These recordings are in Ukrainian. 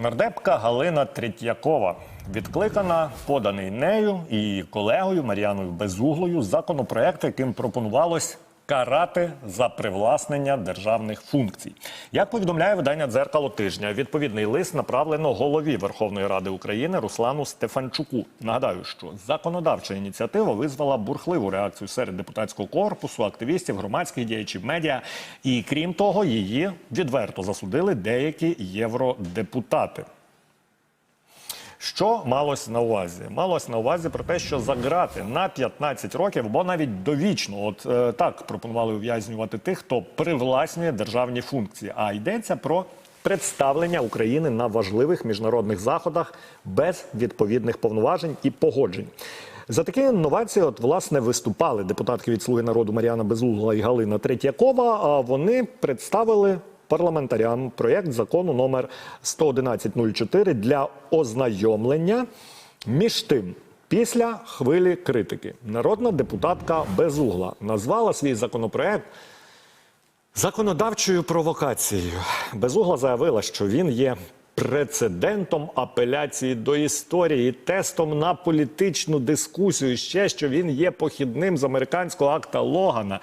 Нардепка Галина Третьякова. Відкликана, поданий нею і колегою Маріаною Безуглою законопроект, яким пропонувалось карати за привласнення державних функцій. Як повідомляє видання дзеркало тижня, відповідний лист направлено голові Верховної Ради України Руслану Стефанчуку. Нагадаю, що законодавча ініціатива визвала бурхливу реакцію серед депутатського корпусу, активістів, громадських діячів, медіа. І крім того, її відверто засудили деякі євродепутати. Що малось на увазі? Малось на увазі про те, що заграти на 15 років, або навіть довічно, от е, так пропонували ув'язнювати тих, хто привласнює державні функції. А йдеться про представлення України на важливих міжнародних заходах без відповідних повноважень і погоджень. За такі інновації, от власне виступали депутатки від Слуги народу Мар'яна Безугла і Галина Третьякова. А вони представили парламентарям проєкт закону номер 11104 для ознайомлення. Між тим, після хвилі критики, народна депутатка Безугла назвала свій законопроект законодавчою провокацією. Безугла заявила, що він є прецедентом апеляції до історії, тестом на політичну дискусію. Ще що він є похідним з американського акта Логана,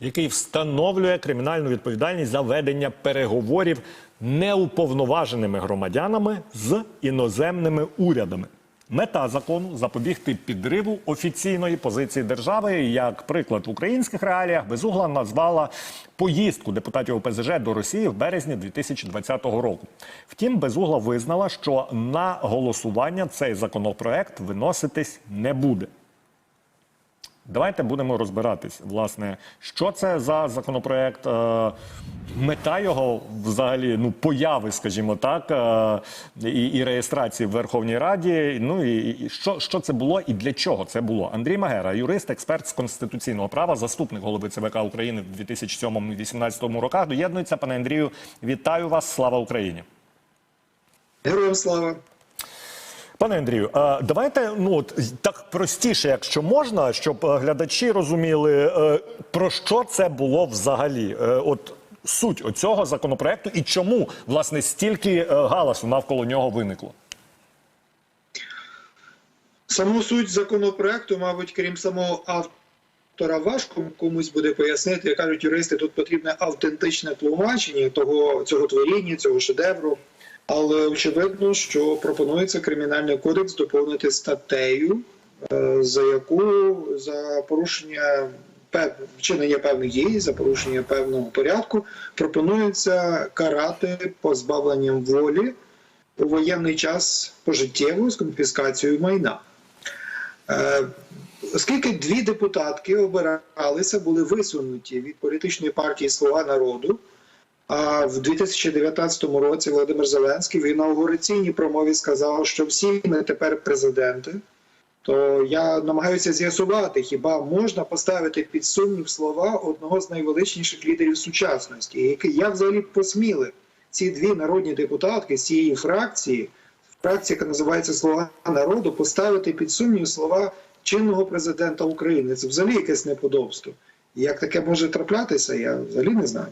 який встановлює кримінальну відповідальність за ведення переговорів неуповноваженими громадянами з іноземними урядами. Мета закону запобігти підриву офіційної позиції держави. Як приклад в українських реаліях безугла назвала поїздку депутатів ОПЗЖ до Росії в березні 2020 року. Втім, безугла визнала, що на голосування цей законопроект виноситись не буде. Давайте будемо розбиратись, власне, що це за законопроект, е, мета його взагалі ну появи, скажімо так, е, і, і реєстрації в Верховній Раді. Ну і, і що, що це було і для чого це було? Андрій Магера, юрист, експерт з конституційного права, заступник голови ЦВК України в 2007-2018 роках. Доєднується, пане Андрію. Вітаю вас! Слава Україні! Героям слава! Пане Андрію, давайте ну от так простіше, якщо можна, щоб е, глядачі розуміли, е, про що це було взагалі. Е, От суть оцього законопроекту і чому власне стільки галасу навколо нього виникло. Саму суть законопроекту, мабуть, крім самого автора, важко комусь буде пояснити. Як кажуть юристи, тут потрібне автентичне тлумачення того цього творіння, цього шедевру. Але очевидно, що пропонується кримінальний кодекс доповнити статтею, е, за яку за порушення вчинення певних дій, за порушення певного порядку, пропонується карати позбавленням волі у воєнний час пожиттєво з конфіскацією майна. Е, Оскільки дві депутатки обиралися, були висунуті від політичної партії Слуга народу. А в 2019 році Володимир Зеленський в інаугураційній промові сказав, що всі ми тепер президенти. То я намагаюся з'ясувати, хіба можна поставити під сумнів слова одного з найвеличніших лідерів сучасності, який я взагалі посміли ці дві народні депутатки з цієї фракції, фракція, яка називається Слуга народу, поставити під сумнів слова чинного президента України. Це взагалі якесь неподобство. Як таке може траплятися, я взагалі не знаю.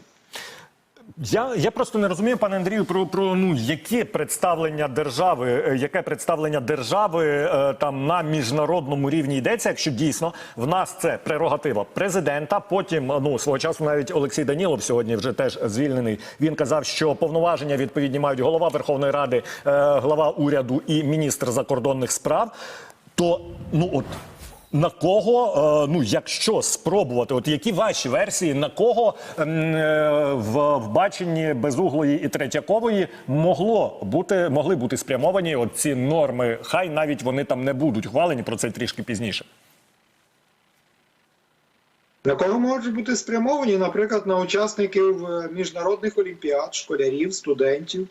Я, я просто не розумію, пане Андрію, про, про ну яке представлення держави, е, яке представлення держави е, там на міжнародному рівні йдеться, якщо дійсно в нас це прерогатива президента. Потім ну свого часу навіть Олексій Данілов сьогодні вже теж звільнений. Він казав, що повноваження відповідні мають голова Верховної Ради, е, глава уряду і міністр закордонних справ. То ну от на кого, е, ну якщо спробувати, от які ваші версії, на кого е, в, баченні безуглої і третьякової могло бути, могли бути спрямовані ці норми? Хай навіть вони там не будуть ухвалені, про це трішки пізніше. На кого можуть бути спрямовані, наприклад, на учасників е, міжнародних олімпіад, школярів, студентів,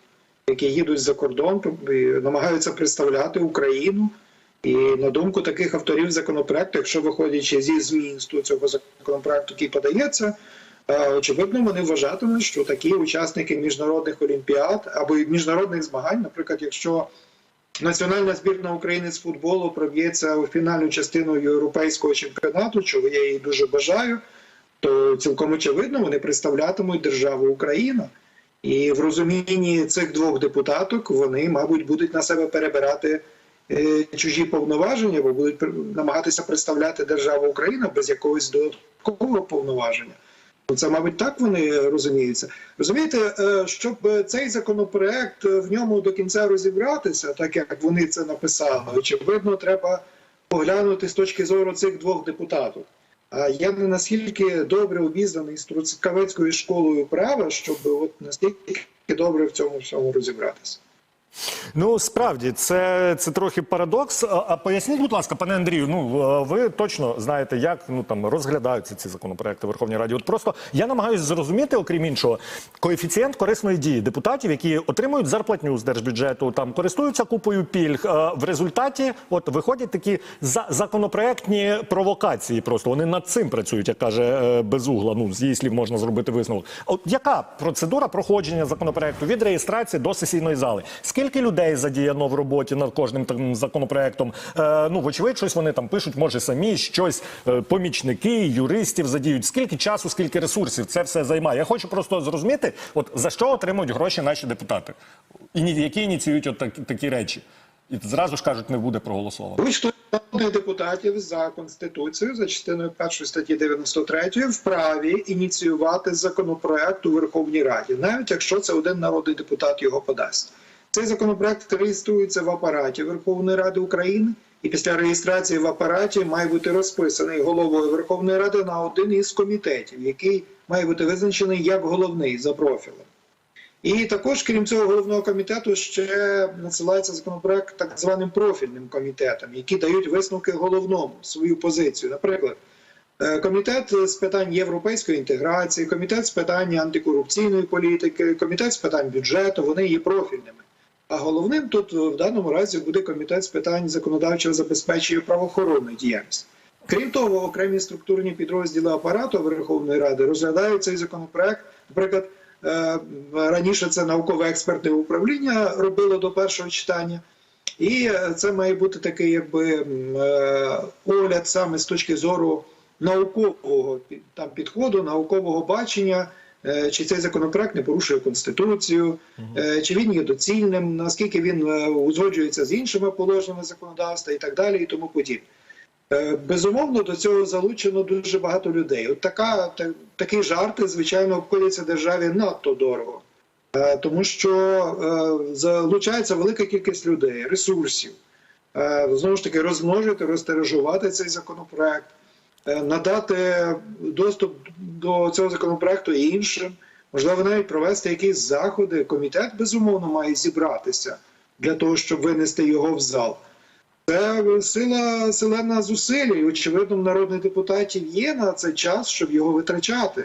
які їдуть за кордон, і намагаються представляти Україну. І на думку таких авторів законопроекту, якщо виходячи зі змісту цього законопроекту, який подається, е, очевидно, вони вважатимуть, що такі учасники міжнародних олімпіад або міжнародних змагань, наприклад, якщо Національна збірна України з футболу проб'ється у фінальну частину європейського чемпіонату, чого я їй дуже бажаю, то цілком очевидно вони представлятимуть державу Україна. І в розумінні цих двох депутаток вони, мабуть, будуть на себе перебирати чужі повноваження, бо будуть намагатися представляти державу Україна без якогось додаткового повноваження. Ну, Це, мабуть, так вони розуміються. Розумієте, е, щоб цей законопроект е, в ньому до кінця розібратися, так як вони це написали, очевидно, треба поглянути з точки зору цих двох депутатів. А я не наскільки добре обізнаний з Трускавецькою школою права, щоб от настільки добре в цьому всьому розібратися. Ну справді це, це трохи парадокс. А, поясніть, будь ласка, пане Андрію. Ну е, ви точно знаєте, як ну там розглядаються ці законопроекти в Верховній Раді. От просто я намагаюся зрозуміти, окрім іншого, коефіцієнт корисної дії депутатів, які отримують зарплатню з держбюджету, там користуються купою пільг. Е, В результаті от виходять такі за законопроектні провокації. Просто вони над цим працюють, як каже е, Безугла. Ну з її слів можна зробити висновок. От яка процедура проходження законопроекту від реєстрації до сесійної зали? Скільки людей задіяно в роботі над кожним таким законопроектом? Е, ну, вочевидь, щось вони там пишуть, може самі щось е, помічники, юристів задіють. Скільки часу, скільки ресурсів це все займає? Я хочу просто зрозуміти, от за що отримують гроші наші депутати, і які ініціюють от так, такі речі. І зразу ж кажуть, не буде проголосовано. Народних депутатів за конституцією за частиною 1 статті 93 вправі ініціювати законопроект у Верховній Раді, навіть якщо це один народний депутат його подасть. Цей законопроект реєструється в апараті Верховної Ради України, і після реєстрації в апараті має бути розписаний головою Верховної Ради на один із комітетів, який має бути визначений як головний за профілем. І також, крім цього головного комітету, ще надсилається законопроект так званим профільним комітетам, які дають висновки головному свою позицію. Наприклад, е, комітет з питань європейської інтеграції, комітет з питань антикорупційної політики, комітет з питань бюджету, вони є профільними. А головним тут е, в даному разі буде комітет з питань законодавчого забезпечення правоохоронної діяльності. Крім того, окремі структурні підрозділи апарату Верховної Ради розглядають цей законопроект. Наприклад, е, раніше це наукове експертне управління робило до першого читання, і е, це має бути такий, якби огляд саме з точки зору наукового там підходу, наукового бачення. Е, Чи цей законопроект не порушує конституцію, е, чи він є доцільним, наскільки він е, узгоджується з іншими положеннями законодавства і так далі, і тому подібне. Безумовно, до цього залучено дуже багато людей. От така, та, такі жарти, звичайно, обходяться державі надто дорого, тому що залучається велика кількість людей, ресурсів. Знову ж таки, розмножити, розтиражувати цей законопроект, надати доступ до цього законопроекту і іншим, можливо, навіть провести якісь заходи. Комітет безумовно має зібратися для того, щоб винести його в зал. Це сила селена зусиль, і очевидно, народних депутатів є на цей час, щоб його витрачати.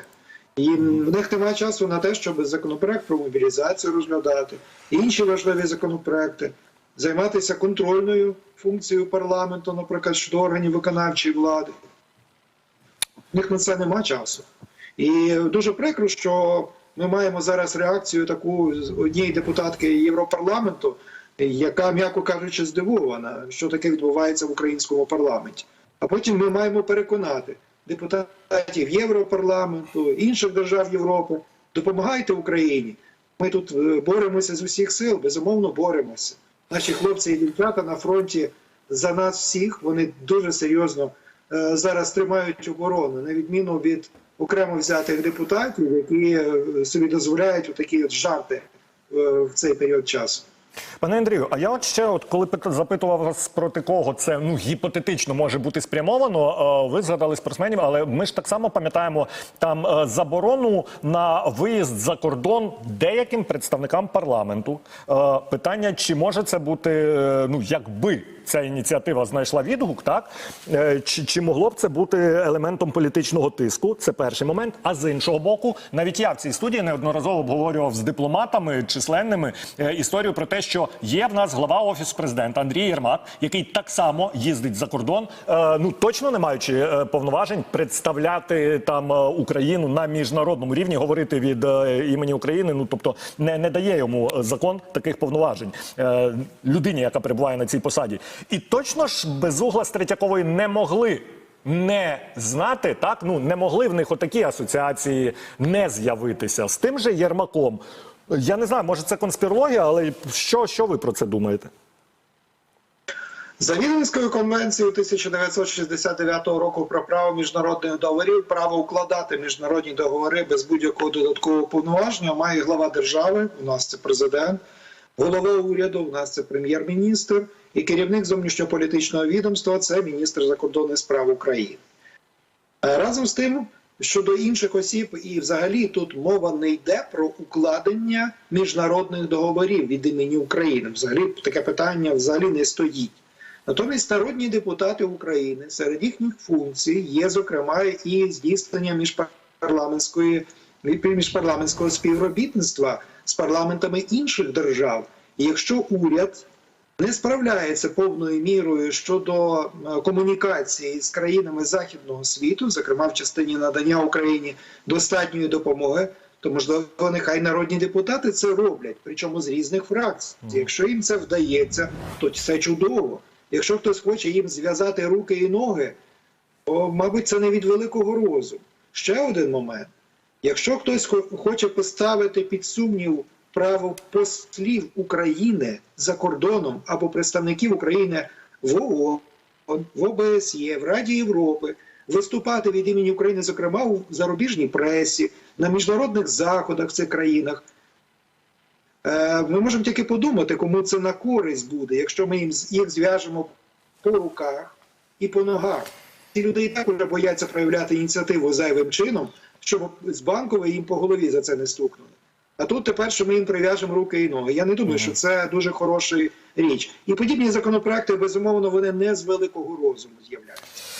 І в них немає часу на те, щоб законопроект про мобілізацію розглядати, інші важливі законопроекти, займатися контрольною функцією парламенту, наприклад, щодо органів виконавчої влади. У них на це нема часу. І дуже прикро, що ми маємо зараз реакцію таку однієї депутатки Європарламенту, яка, м'яко кажучи, здивована, що таке відбувається в українському парламенті. А потім ми маємо переконати депутатів Європарламенту, інших держав Європи, допомагайте Україні. Ми тут е, боремося з усіх сил, безумовно боремося. Наші хлопці і дівчата на фронті за нас всіх, вони дуже серйозно зараз тримають оборону, на відміну від окремо взятих депутатів, які е, собі дозволяють такі от жарти е, в цей період часу. Пане Андрію, а я от ще, от коли запитував вас проти кого це ну гіпотетично може бути спрямовано, е, ви згадали спортсменів, але ми ж так само пам'ятаємо там е, заборону на виїзд за кордон деяким представникам парламенту. Е, Питання, чи може це бути, ну якби ця ініціатива знайшла відгук, так чи, чи могло б це бути елементом політичного тиску? Це перший момент. А з іншого боку, навіть я в цій студії неодноразово обговорював з дипломатами численними історію про те, що є в нас глава офісу президента Андрій Єрмак, який так само їздить за кордон, е, ну точно не маючи е, повноважень представляти там е, Україну на міжнародному рівні, говорити від імені України. Ну тобто не, не дає йому закон таких повноважень людині, яка перебуває на цій посаді. І точно ж безугла з Третьякової не могли. Не знати, так ну не могли в них отакі асоціації не з'явитися з тим же Єрмаком. Я не знаю, може це конспірологія, але що, що ви про це думаєте? За Віденською конвенцією 1969 року про право міжнародних договорів, право укладати міжнародні договори без будь-якого додаткового повноваження має глава держави. У нас це президент, голова уряду. У нас це прем'єр-міністр і керівник зовнішньополітичного відомства це міністр закордонних справ України. Е, Разом з тим, щодо інших осіб, і взагалі тут мова не йде про укладення міжнародних договорів від імені України. Взагалі таке питання взагалі не стоїть. Натомість народні депутати України серед їхніх функцій є, зокрема, і здійснення міжпарламентської міжпарламентського співробітництва з парламентами інших держав. І якщо уряд не справляється повною мірою щодо е, комунікації з країнами західного світу, зокрема в частині надання Україні достатньої допомоги, то можливо нехай народні депутати це роблять, причому з різних фракцій. Якщо їм це вдається, то це чудово. Якщо хтось хоче їм зв'язати руки і ноги, то, мабуть, це не від великого розуму. Ще один момент. Якщо хтось хоче поставити під сумнів право послів України за кордоном або представників України в ООН, в ОБСЄ, в Раді Європи, виступати від імені України, зокрема у зарубіжній пресі, на міжнародних заходах в цих країнах, Е, Ми можемо тільки подумати, кому це на користь буде, якщо ми їх зв'яжемо по руках і по ногах. Ці люди і так вже бояться проявляти ініціативу зайвим чином, щоб з банкової їм по голові за це не стукнули. А тут тепер, що ми їм прив'яжемо руки і ноги. Я не думаю, що це дуже хороша річ. І подібні законопроекти, безумовно, вони не з великого розуму з'являються.